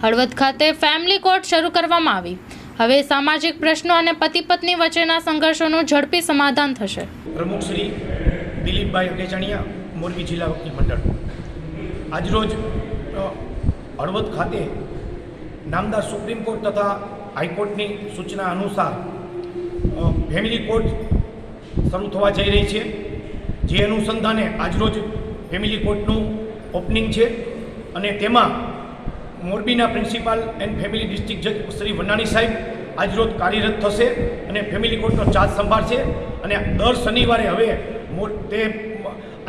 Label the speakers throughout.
Speaker 1: હળવદ ખાતે family court શરૂ કરવામાં આવી. હવે સામાજિક પ્રશ્નો અને પતિ પત્ની વચ્ચેના સંઘર્ષોનું ઝડપી સમાધાન થશે.
Speaker 2: પ્રમુખ શ્રી દિલીપભાઈ અગેચાણીયા મોરબી જિલ્લા વકીલ મંડળ. આજરોજ હળવદ ખાતે નામદાર સુપ્રીમ કોર્ટ તથા હાઈકોર્ટની સૂચના અનુસાર ફેમિલી કોર્ટ શરૂ થવા જઈ રહી છે. જે અનુસંધાને આજરોજ ફેમિલી કોર્ટનું ઓપનિંગ છે અને તેમાં મોરબીના પ્રિન્સિપાલ એન્ડ ફેમિલી ડિસ્ટ્રિક્ટ જજ શ્રી વનાણી સાહેબ આજરોજ કાર્યરત થશે અને ફેમિલી કોર્ટનો ચાર્જ સંભાળશે અને દર શનિવારે હવે તે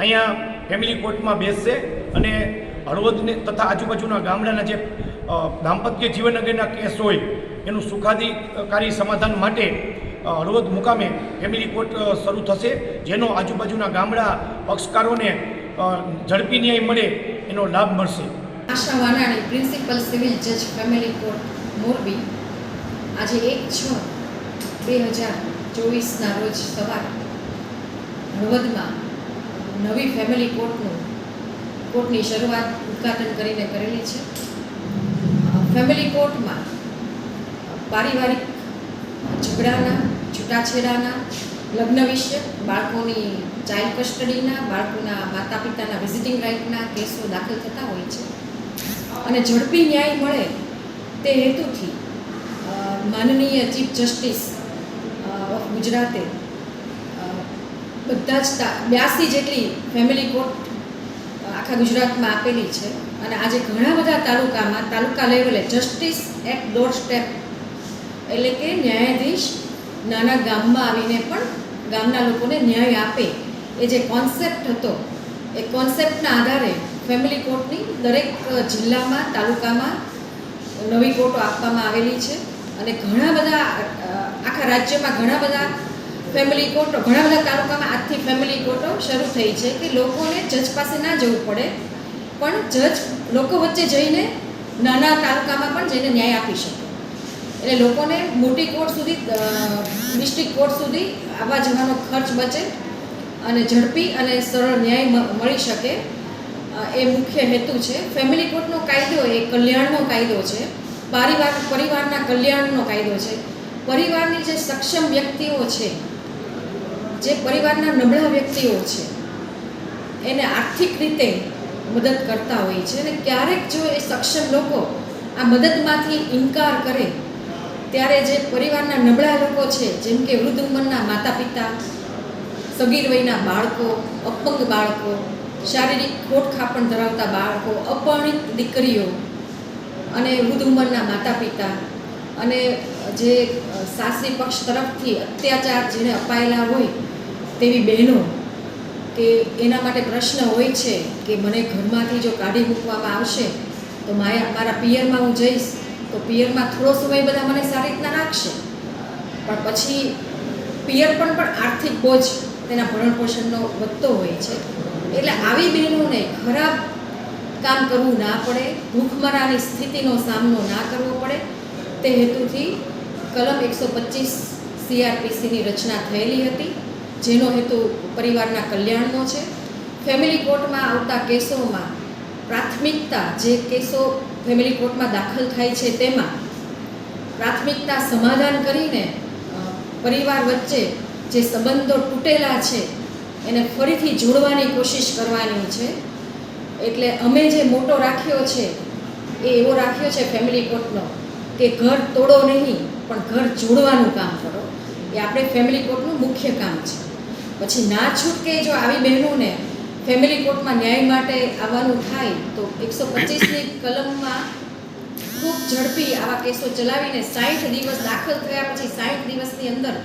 Speaker 2: અહીંયા ફેમિલી કોર્ટમાં બેસશે અને હળવદને તથા આજુબાજુના ગામડાના જે દાંપત્ય જીવન અંગેના કેસ હોય, એનું સુખાધિકારી સમાધાન માટે હળવદ મુકામે ફેમિલી કોર્ટ શરૂ થશે, જેનો આજુબાજુના ગામડા પક્ષકારોને ઝડપી ન્યાય મળે એનો લાભ મળશે.
Speaker 3: આશા વાનાણી પ્રિન્સિપલ સિવિલ જજ ફેમિલી કોર્ટ, મોરબી. આજે એક છ બે હજાર ચોવીસના રોજ સવારે હળવદમાં નવી ફેમિલી કોર્ટનું, કોર્ટની શરૂઆત ઉદ્ઘાટન કરીને કરેલી છે. ફેમિલી કોર્ટમાં પારિવારિક ઝઘડાના, છૂટાછેડાના, લગ્ન વિશે, બાળકોની ચાઇલ્ડ કસ્ટડીના, બાળકોના માતા પિતાના વિઝિટિંગ રાઇટના કેસો દાખલ થતા હોય છે. અને ઝડપી ન્યાય મળે તે હેતુથી માનનીય ચીફ જસ્ટિસ ઓફ ગુજરાતે બધા જ બ્યાસી જેટલી ફેમિલી કોર્ટ આખા ગુજરાતમાં આપેલી છે. અને આજે ઘણા બધા તાલુકામાં, તાલુકા લેવલે જસ્ટિસ એટ ડોર સ્ટેપ એટલે કે ન્યાયાધીશ નાના ગામમાં આવીને પણ ગામના લોકોને ન્યાય આપે. એ જે કોન્સેપ્ટ હતો, એ કોન્સેપ્ટના આધારે ફેમિલી કોર્ટની દરેક જિલ્લામાં, તાલુકામાં નવી કોર્ટો આપવામાં આવેલી છે અને ઘણા બધા, આખા રાજ્યમાં ઘણા બધા ફેમિલી કોર્ટો, ઘણા બધા તાલુકામાં આજથી ફેમિલી કોર્ટો શરૂ થઈ છે કે લોકોને જજ પાસે ના જવું પડે. પણ જજ લોકો વચ્ચે જઈને નાના તાલુકામાં પણ જઈને ન્યાય આપી શકે. એટલે લોકોને મોટી કોર્ટ સુધી ડિસ્ટ્રિક્ટ કોર્ટ સુધી આવવા જવાનો ખર્ચ બચે અને ઝડપી અને સરળ ન્યાય મળી શકે. એ મુખ્ય હેતુ છે. ફેમિલી કોર્ટનો કાયદો એ કલ્યાણનો કાયદો છે. પરિવાર, પરિવારના કલ્યાણનો કાયદો છે. પરિવારની જે સક્ષમ વ્યક્તિઓ છે, જે પરિવારના નબળા વ્યક્તિઓ છે, એને આર્થિક રીતે મદદ કરતા હોય છે અને ક્યારેક જો એ સક્ષમ લોકો આ મદદમાંથી ઇનકાર કરે, ત્યારે જે પરિવારના નબળા લોકો છે, જેમ કે વૃદ્ધ ઉંમરના માતા પિતા સગીર વયના બાળકો, અપંગ બાળકો શારીરિક ખોટખાપણ ધરાવતા બાળકો અપરિણિત દીકરીઓ અને વૃદ્ધ ઉંમરના માતા પિતા અને જે સાસરી પક્ષ તરફથી અત્યાચાર જેને અપાયેલા હોય તેવી બહેનો કે એના માટે પ્રશ્ન હોય છે કે મને ઘરમાંથી જો કાઢી મૂકવામાં આવશે તો માયા મારા પિયરમાં હું જઈશ, તો પિયરમાં થોડો સમય બધા મને સારી રીતના રાખશે. પણ પછી પિયર પણ પણ આર્થિક બોજ તેના ભરણ પોષણનો વધતો હોય છે. એટલે આવી બહેનોને ખરાબ કામ કરવું ના પડે ભૂખમરાની સ્થિતિનો સામનો ના કરવો પડે. તે હેતુથી કલમ એકસો પચીસ સીઆરપીસીની રચના થયેલી હતી, જેનો હેતુ પરિવારના કલ્યાણનો છે. ફેમિલી કોર્ટમાં આવતા કેસોમાં પ્રાથમિકતા જે કેસો ફેમિલી કોર્ટમાં દાખલ થાય છે તેમાં પ્રાથમિકતા સમાધાન કરીને પરિવાર વચ્ચે જે સંબંધો તૂટેલા છે એને ફરીથી જોડવાની કોશિશ કરવાની છે. એટલે અમે જે મોટો રાખ્યો છે, એ એવો રાખ્યો છે ફેમિલી કોર્ટનો કે ઘર તોડો નહીં, પણ ઘર જોડવાનું કામ કરો. એ આપણે ફેમિલી કોર્ટનું મુખ્ય કામ છે. પછી ના છૂટકે જો આવી બહેનોને ફેમિલી કોર્ટમાં ન્યાય માટે આવવાનું થાય, તો એકસો પચીસની કલમમાં ખૂબ ઝડપી આવા કેસો ચલાવીને સાઠ દિવસ દાખલ થયા પછી સાઠ દિવસની અંદર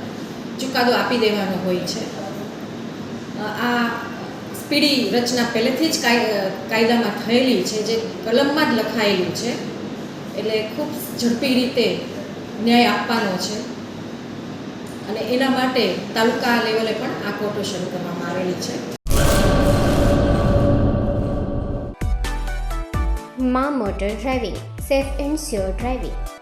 Speaker 3: ચુકાદો આપી દેવાનો હોય છે. આ સ્પીડી રચના પહેલેથી જ કાય- કાયદામાં થયેલી છે, જે કલમમાં જ લખાયેલું છે, એટલે ખૂબ ઝડપી રીતે ન્યાય આપવાનો છે. અને એના માટે તાલુકા લેવલે પણ આ કોર્ટો શરૂ કરવામાં આવેલી છે.
Speaker 4: મા motor driving, safe and sure driving.